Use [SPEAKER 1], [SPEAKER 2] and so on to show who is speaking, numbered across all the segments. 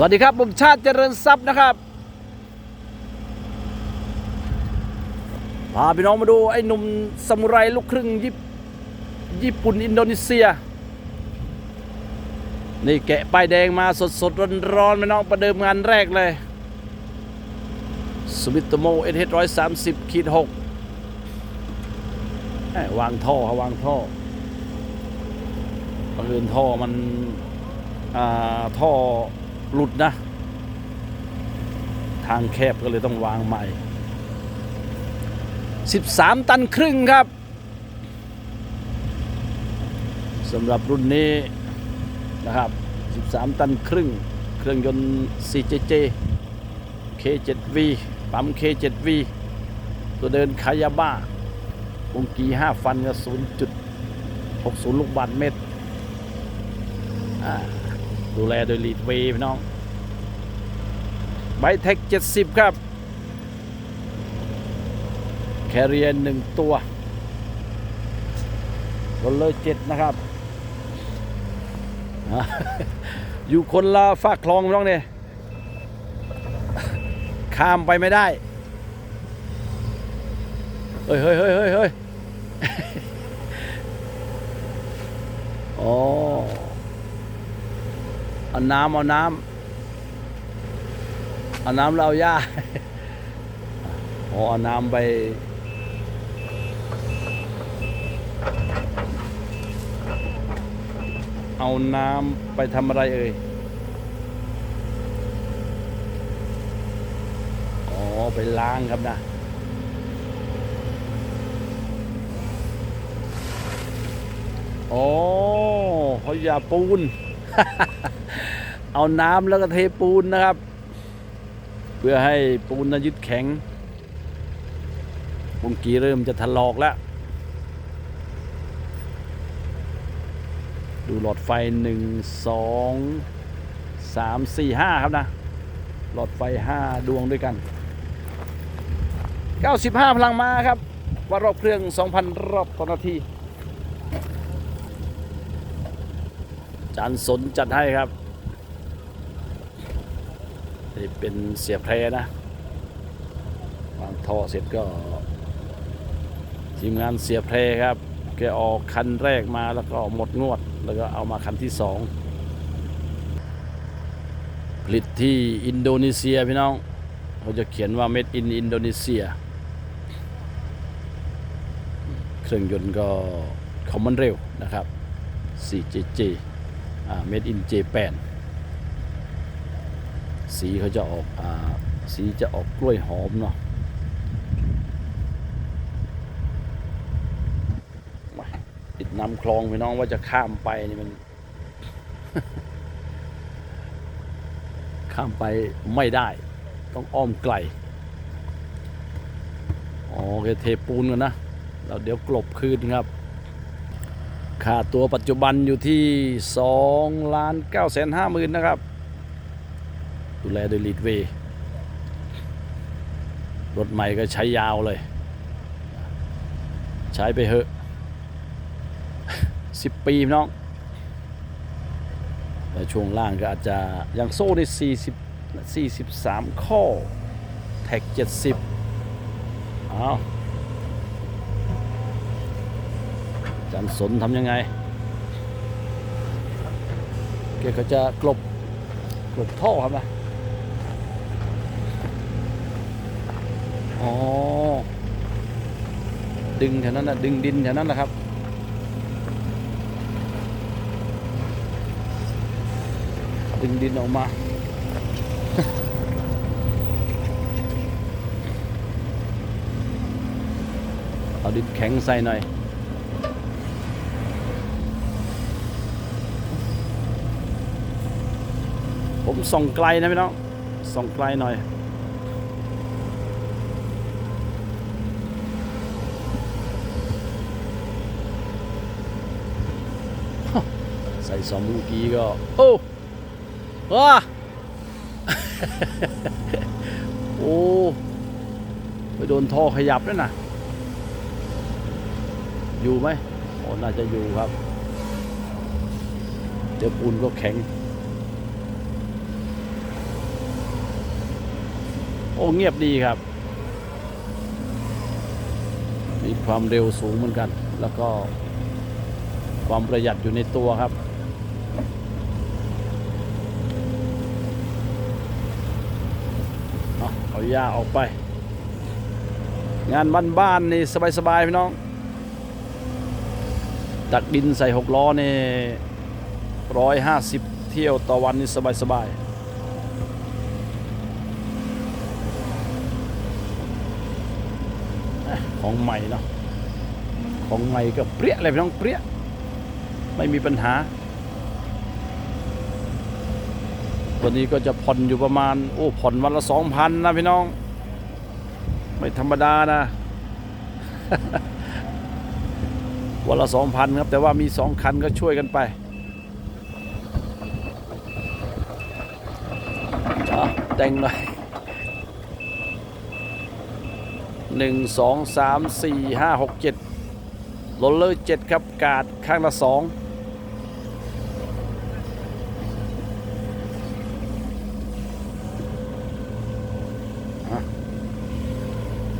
[SPEAKER 1] สวัสดีครับผมชาติเจริญทรัพย์นะครับพาพี่น้องมาดูไอ้หนุ่มสมุไรลูกครึ่งญี่ปญี่ปุ่นอินโดนีเซีย นี่แกะป้ายแดงมาสดสดร้อนร้อนๆพี่น้องประเดิมงานแรกเลยสวิตโมเอเร้อยสามสิบขีดหกวางท่อครับวางท่อบังเอิญท่อมันอ่าท่อ หลุดนะ ทางแคบก็เลยต้องวางใหม่ 13 ตันครึ่งครับสำหรับรุ่นนี้นะครับ 13 ตันครึ่ง เครื่องยนต์ 4JJ K7V ปั๊ม K7V ตัวเดินคายาบ้าวงกี 5 ฟันก็0.60 ลูกบาทเมตรอ่า ดูแลโดยลีดเวย์พี่น้องไบเทค70 ครับ แคเรียนหนึ่งตัวรถเลยเจ็ดนะครับ อยู่คนละฝากคลองพี่น้องเนี่ยข้ามไปไม่ได้ เฮ้ยเฮ้ยเฮ้ยเฮ้ยเฮ้ยอ๋อ เอาน้ำเอาน้ำเอาน้ำเราเอาหญ้าอ๋อเอาน้ำไปเอาน้ำไปทำอะไรเอ่ย อ๋อ ไปล้างครับนะ อ๋อเขาอย่าปูน เอาน้ำแล้วก็เทปูนนะครับ เพื่อให้ปูนนั้นยึดแข็งปุงกีเริ่มจะถลอกแล้ว ดูหลอดไฟหนึ่งสองสามสี่ห้าครับนะ หลอดไฟห้าดวงด้วยกัน 95 พลังมาครับ ว่ารอบเครื่อง 2,000 รอบต่อนาทีจานสนจัดให้ครับ นี่เป็นเสียบแพรนะวางท่อเสร็จก็ ทีมงานเสียบแพรครับแกออกคันแรกมาแล้วก็หมดงวด แล้วก็เอามาคันที่สองผลิตที่อินโดนีเซียพี่น้องเขาจะเขียนว่า made in อินโดนีเซีย เครื่องยนต์ก็คอมมอนเร็วนะครับ 4JJ อ่า made in Japan สีเขาจะออกอ่าสีจะออกกล้วยหอมเนาะติดน้ำคลองพี่น้องว่าจะข้ามไปนี่มัน ข้ามไปไม่ได้ ต้องอ้อมไกลอ๋อโอเคเทปูนกันนะแล้วเดี๋ยวกลบคืนครับ ค่าตัวปัจจุบันอยู่ที่2ล้าน9แสนห้าหมื่นนะครับ ดูแลโดยลีดเวย์รถใหม่ก็ใช้ยาวเลย ใช้ไปเหอะสิบปีน้องแต่ช่วงล่างก็อาจจะอยังโซ่ใน40 43 ข้อ แท็ก 70เอาจันสนทำยังไงแกก็จะกลบกลบท่อครับนะ อ๋อ ดึงแถวนั้นนะดึงดินแถวนั้นนะครับ ดึงดินออกมา เอาดินแข็งใส่หน่อยผมส่องไกลนะพี่น้องส่องไกลหน่อย ใส่สองเมื่อกี้ก็ โอ้ว้าโอ้ไปโดนท่อขยับด้วยนะอยู่ไหมโอ้น่าจะอยู่ครับ เดี๋ยวปูนก็แข็ง โอ้เงียบดีครับ มีความเร็วสูงเหมือนกัน แล้วก็ความประหยัดอยู่ในตัวครับ เอาอาหญ้าออกไป งานบ้านๆนี่สบายๆพี่น้องตักดินใส่หกล้อนี่ร้อยห้าสิบเที่ยวต่อวันนี่สบายๆของใหม่เนาะของใหม่ก็เปรี้ยเลยพี่น้องเปรี้ยไม่มีปัญหา ตัวนี้ก็จะผ่อนอยู่ประมาณ โอ้ผ่อนวันละสองพันนะพี่น้อง ไม่ธรรมดานะวันละสองพันครับ แต่ว่ามีสองคันก็ช่วยกันไปอะแต่งหน่อยหนึ่งสองสามสี่ห้าหกเจ็ดโรลเลอร์เจ็ดครับกาดข้างละสองอะ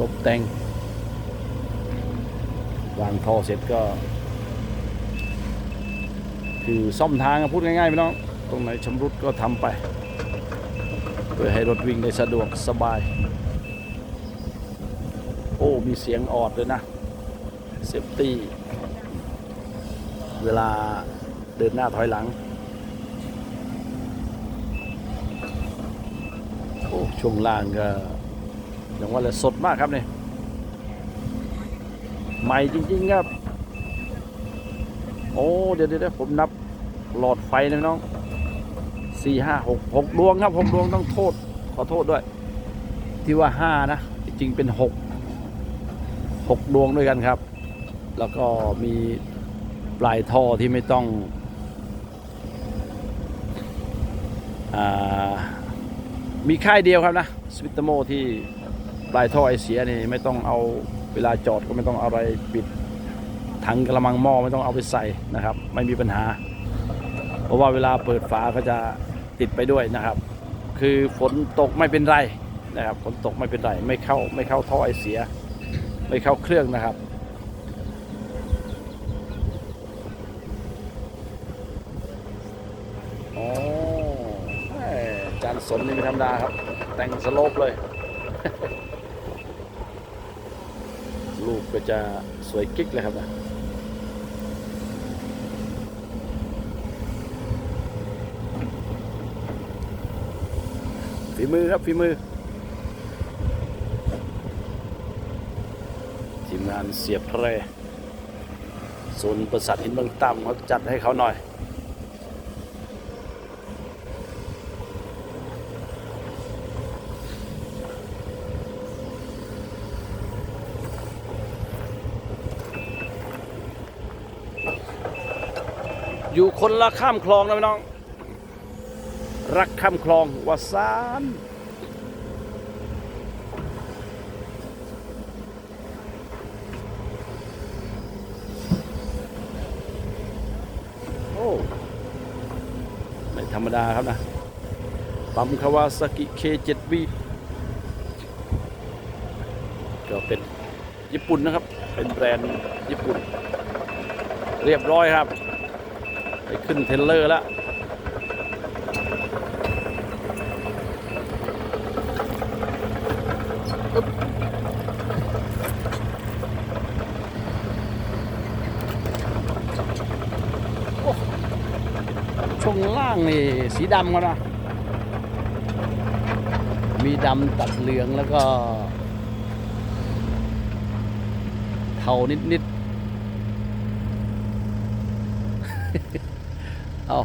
[SPEAKER 1] ตก แต่ง วางท่อเสร็จก็ คือซ่อมทางพูดง่ายๆพี่น้อง ตรงไหนชำรุดก็ทำไป เพื่อให้รถวิ่งได้สะดวกสบาย โอ้ มีเสียงออดเลยนะ เซฟตี้ เวลาเดินหน้าถอยหลังโอ้ช่วงล่างก็ อย่างว่าเลยสดมากครับเนี่ยใหม่จริง ๆ ครับ โอ้ เดี๋ยวเดี๋ยวผมนับหลอดไฟนะน้องสี่ห้าหกหกดวงครับหกดวงต้องโทษ ขอโทษด้วย ที่ว่าห้านะ จริงๆเป็นหกหกดวงด้วยกันครับ แล้วก็มีปลายท่อที่ไม่ต้องอมีค่ายเดียวครับนะสวิตโมที่ ปลายท่อไอเสียนี่ไม่ต้องเอาเวลาจอดก็ไม่ต้องเอาอะไรปิดถังกระมังหม้อไม่ต้องเอาไปใส่นะครับ ไม่มีปัญหา เพราะว่าเวลาเปิดฝาก็จะติดไปด้วยนะครับ คือฝนตกไม่เป็นไรนะครับฝนตกไม่เป็นไรไม่เข้าไม่เข้าท่อไอเสีย ไม่เข้าเครื่องนะครับอ๋อจานสนนี่ไม่ธรรมดาครับ แต่งสโลปเลย ลูกก็จะสวยกิ๊กเลยครับนะฝีมือครับฝีมือ ทีมงานเสียบแพร่ศูนย์ประสาทหินเมืองต่ำเขาจัดให้เขาหน่อย อยู่คนละข้ามคลองนะพี่น้อง รักข้ามคลองวาซานโอ้ไม่ธรรมดาครับนะปั๊มคาวาซากิ K7V ก็เป็นญี่ปุ่นนะครับ เป็นแบรนด์ญี่ปุ่น เรียบร้อยครับ ไปขึ้นเทรลเลอร์แล้วช่วงล่างนี่สีดำกันนะ มีดำตัดเหลืองแล้วก็ เทานิด ๆ เอา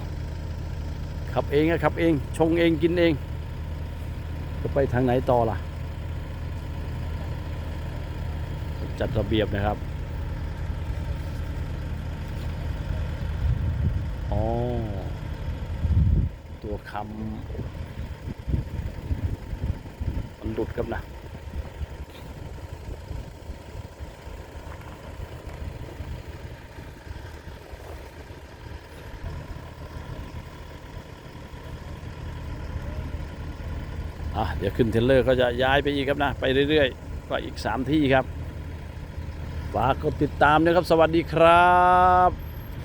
[SPEAKER 1] ขับเองนะขับเอง ชงเองกินเอง จะไปทางไหนต่อล่ะ จัดระเบียบนะครับอ๋อตัวคำมันหลุดครับนะ อะเดี๋ยวขึ้นเทรลเลอร์ก็จะย้ายไปอีกครับนะ ไปเรื่อยๆ ก็อีก 3 ที่ครับ ฝากกดติดตามนะครับ สวัสดีครับ